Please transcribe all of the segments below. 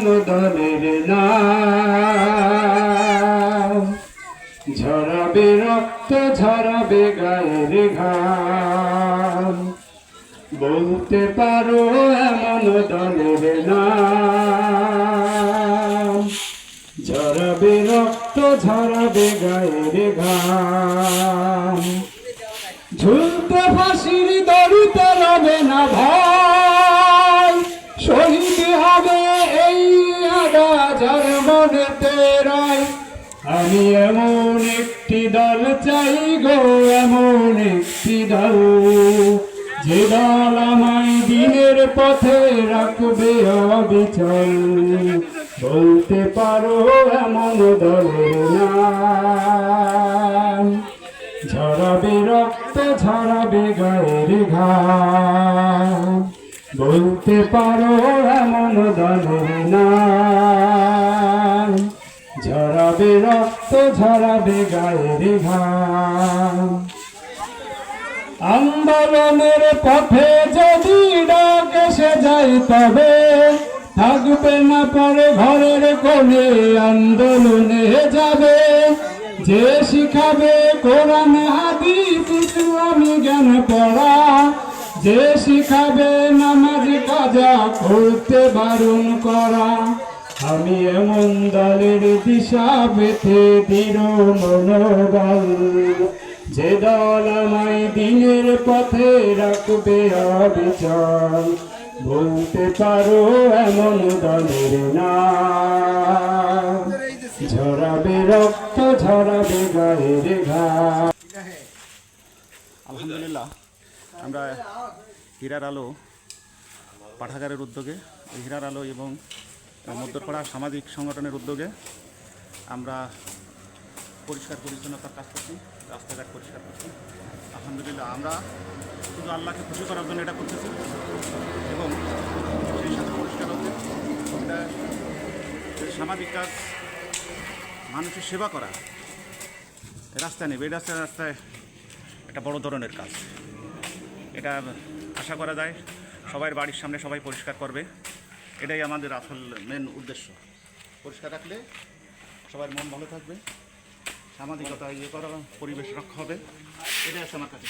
এমন দলের নাম। ঝরাবে রক্ত, ঝরাবে গায়ের ঘাম। বলতে পারো এমন দলের নাম। ঝরাবে রক্ত, ঝরাবে গায়ের ঘাম। ঝুলতে ফাঁসির দড়িতে রবে না ভাই। আমি এমন একটি দল চাই গো, এমন একটি দল। যে দল আমায় দিনের পথে রাখবে অবিচল। বলতে পারো এমন নাম ঝরাবে রক্ত, ঝরাবে গায়ের ঘাম বলতে পারো এমন দলের নাম ঝরাবে রক্ত, ঝরাবে গায়ের ঘাম। আন্দোলনের পথে যদি ডাক এসে যায় তবে থাকবে না পরে ঘরের কোণে আন্দোলনে যাবে। যে শিখাবে কোরআন, হাদিস ইসলামী জ্ঞান পড়া। যে শিখাবে নামাজ, কাজা করতে বারণ করা। আমি এমন দলের দিশা পেতে দৃঢ় মনোবল। যে দল আমায় দিনের পথে রাখবে অবিচল, বলতে পারো এমন দলের নাম। ঝরাবে রক্ত, ঝরাবে গায়ের ঘা আলহামদুলিল্লাহ, আমরা হীরার আলো পাঠাগারের উদ্যোগে হীরার আলো এবং মধ্যপাড়া সামাজিক সংগঠনের উদ্যোগে আমরা পরিষ্কার পরিচ্ছন্নতার কাজ করছি, রাস্তাঘাট পরিষ্কার করছি। আলহামদুলিল্লাহ, আমরা শুধু আল্লাহকে খুশি করার জন্য এটা করতেছি এবং সেই সাথে পরিষ্কার হচ্ছে এটা সামাজিক কাজ, মানুষের সেবা করা রাস্তা নেবে এই রাস্তায় রাস্তায় একটা বড় ধরনের কাজ। এটা আশা করা যায়, সবাই বাড়ির সামনে সবাই পরিষ্কার করবে। এটাই আমাদের আসল মেন উদ্দেশ্য। পরিষ্কার রাখলে সবার মন ভালো থাকবে সামাজিকতা ইয়ে করা পরিবেশ রক্ষা হবে এটাই আছে আমার কাছে।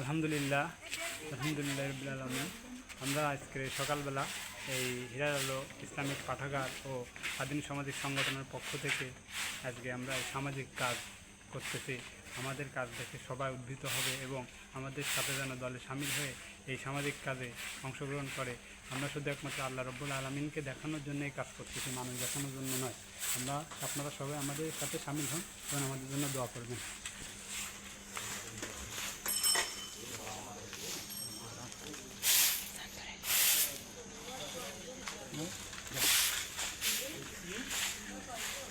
আলহামদুলিল্লাহ আলহামদুলিল্লাহ রবিল আলমী আমরা আজকে সকালবেলা এই হিরার আলো ইসলামিক পাঠাগার ও স্বাধীন সামাজিক সংগঠনের পক্ষ থেকে আজকে আমরা এই সামাজিক কাজ করতেছি। আমাদের কাজ দেখে সবাই উদ্ভূত হবে এবং আমাদের সাথে যেন দলে সামিল হয়ে এই সামাজিক কাজে অংশগ্রহণ করে। আমরা শুধু একমাত্র আল্লাহ রব্বুল আলমিনকে দেখানোর জন্য এই কাজ করতেছি, মানুষ দেখানোর জন্য নয়। আমরা, আপনারা সবাই আমাদের সাথে সামিল হন এবং আমাদের জন্য দোয়া করবেন।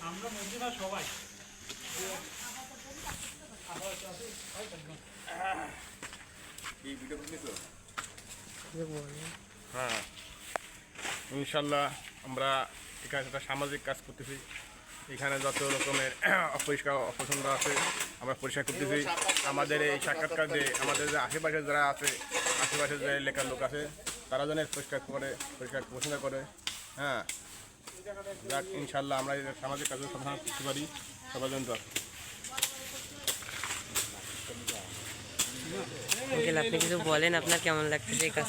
আমরা মন্দিরা সবাই। হ্যাঁ। ইনশাল্লাহ আমরা এখানে একটা সামাজিক কাজ করতেছি। এখানে যত রকমের অপরিষ্কার অপছন্দ আছে, আমরা পরিষ্কার করতেছি। আমাদের এই সাক্ষাৎকার যে, আমাদের যে আশেপাশে যারা আছে, আশেপাশে যে এলাকার লোক আছে, তারা যেন পরিষ্কার করে, পরিষ্কার পছন্দ করে। হ্যাঁ। যাক, ইনশাল্লাহ আমরা সামাজিক কাজে সমাধান করতে পারি। সবার জন্য দোয়া করি। আঙ্কেল আপনি কিছু বলেন, আপনার কেমন লাগতেছে এই কাজ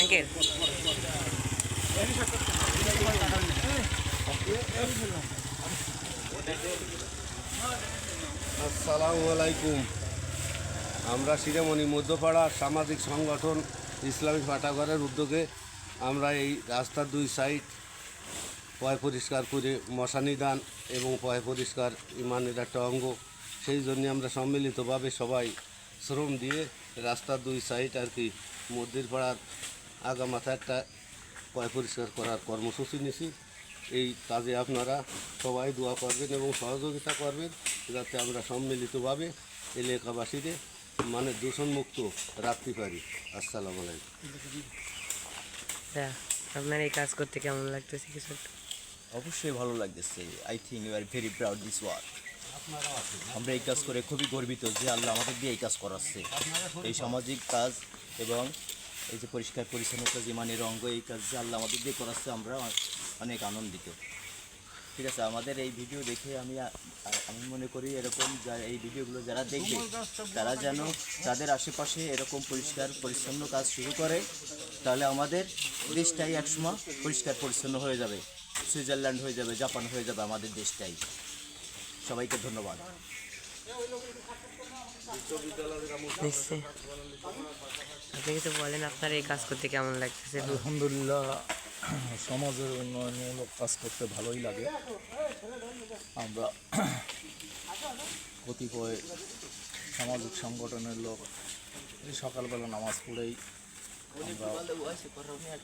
আঙ্কেল। আসসালামু আমরা শিরামণি মধ্যপাড়া সামাজিক সংগঠন ইসলামী পাঠাগারের উদ্যোগে আমরা এই রাস্তার দুই সাইড পয় পরিষ্কার করে মশানি দান এবং পয় পরিষ্কার ইমানের একটা অঙ্গ। সেই জন্য আমরা সম্মিলিতভাবে সবাই শ্রম দিয়ে রাস্তার দুই সাইড আর কি মন্দির পাড়ার আগামাথা একটা পয় পরিষ্কার করার কর্মসূচি নিছি। এই কাজে আপনারা সবাই দোয়া করবেন এবং সহযোগিতা করবেন যাতে আমরা সম্মিলিতভাবে এলাকাবাসীদের মানে দূষণমুক্ত রাখতে পারি। আসসালামু আলাইকুম। আপনার এই কাজ করতে কেমন লাগতেছে কিছু অবশ্যই ভালো লাগতেছে। I think you are very proud this work আমরা এই কাজ করে খুবই গর্বিত যে আল্লাহ আমাদের দিয়ে এই কাজ করাচ্ছে। এই সামাজিক কাজ এবং এই যে পরিষ্কার পরিচ্ছন্নতা যে মানের অঙ্গ, এই কাজ যে আল্লাহ আমাদের দিয়ে করাচ্ছে আমরা অনেক আনন্দিত। ঠিক আছে, আমাদের এই ভিডিও দেখে আমি আমি মনে করি এরকম এই ভিডিওগুলো যারা দেখবে, তারা যেন তাদের আশেপাশে এরকম পরিষ্কার, পরিচ্ছন্ন কাজ শুরু করে, তাহলে আমাদের দেশটাই একসময় পরিষ্কার, পরিচ্ছন্ন হয়ে যাবে। সুইজারল্যান্ড হয়ে যাবে জাপান হয়ে যাবে আমাদের দেশটাই। সবাইকে ধন্যবাদ। নিশ্চয়ই আপনি কিছু বলেন আপনার এই কাজ করতে কেমন লাগতেছে? আলহামদুলিল্লাহ সমাজের উন্নয়নমূলক কাজ করতে ভালোই লাগে। আমরা কতিপয় সামাজিক সংগঠনের লোক সকালবেলা নামাজ পড়েই আমরা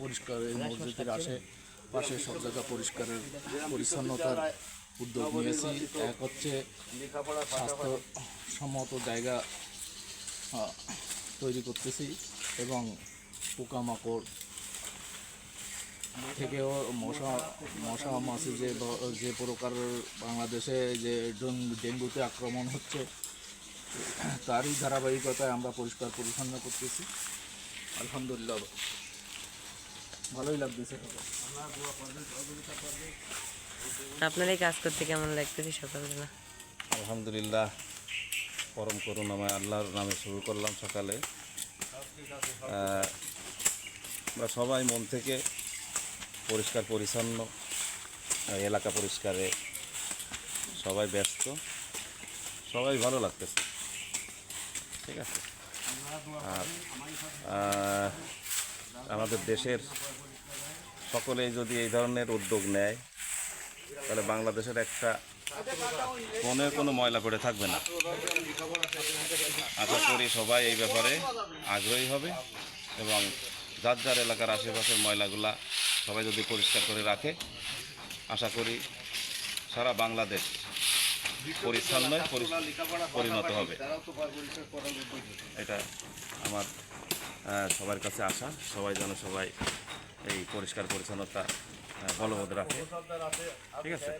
পরিষ্কার এই মসজিদের আসে পাশে সব জায়গা পরিষ্কারের পরিচ্ছন্নতার উদ্যোগ নিয়েছি। এক হচ্ছে স্বাস্থ্যসম্মত জায়গা তৈরি করতেছি এবং পোকামাকড় থেকেও মশা মশা, মাছি যে যে প্রকার বাংলাদেশে যে ডেঙ্গু, ডেঙ্গুতে আক্রমণ হচ্ছে, তারই ধারাবাহিকতায় আমরা পরিষ্কার পরিচ্ছন্ন করতেছি। আলহামদুলিল্লাহ। ভালোই লাগতেছে। আপনার এই কাজ করতে কেমন লাগতেছে সকালবেলা? আলহামদুলিল্লাহ পরম করুন করুণাময় আল্লাহর নামে শুরু করলাম সকালে। আমরা সবাই মন থেকে পরিষ্কার পরিচ্ছন্ন এলাকা পরিষ্কারে সবাই ব্যস্ত। সবাই ভালো লাগতেছে। ঠিক আছে? আর আমাদের দেশের সকলেই যদি এই ধরনের উদ্যোগ নেয়, তাহলে বাংলাদেশের একটা কোনো কোনো ময়লা পড়ে থাকবে না। আশা করি সবাই এই ব্যাপারে আগ্রহী হবে এবং যার যার এলাকার আশেপাশের ময়লাগুলা সবাই যদি পরিষ্কার করে রাখে, আশা করি সারা বাংলাদেশ পরিচ্ছন্ন পরি- পরিণত হবে। এটা আমার সবার কাছে আসা সবাই যেন সবাই এই পরিষ্কার পরিচ্ছন্নতা বলবৎ রাখে। ঠিক আছে?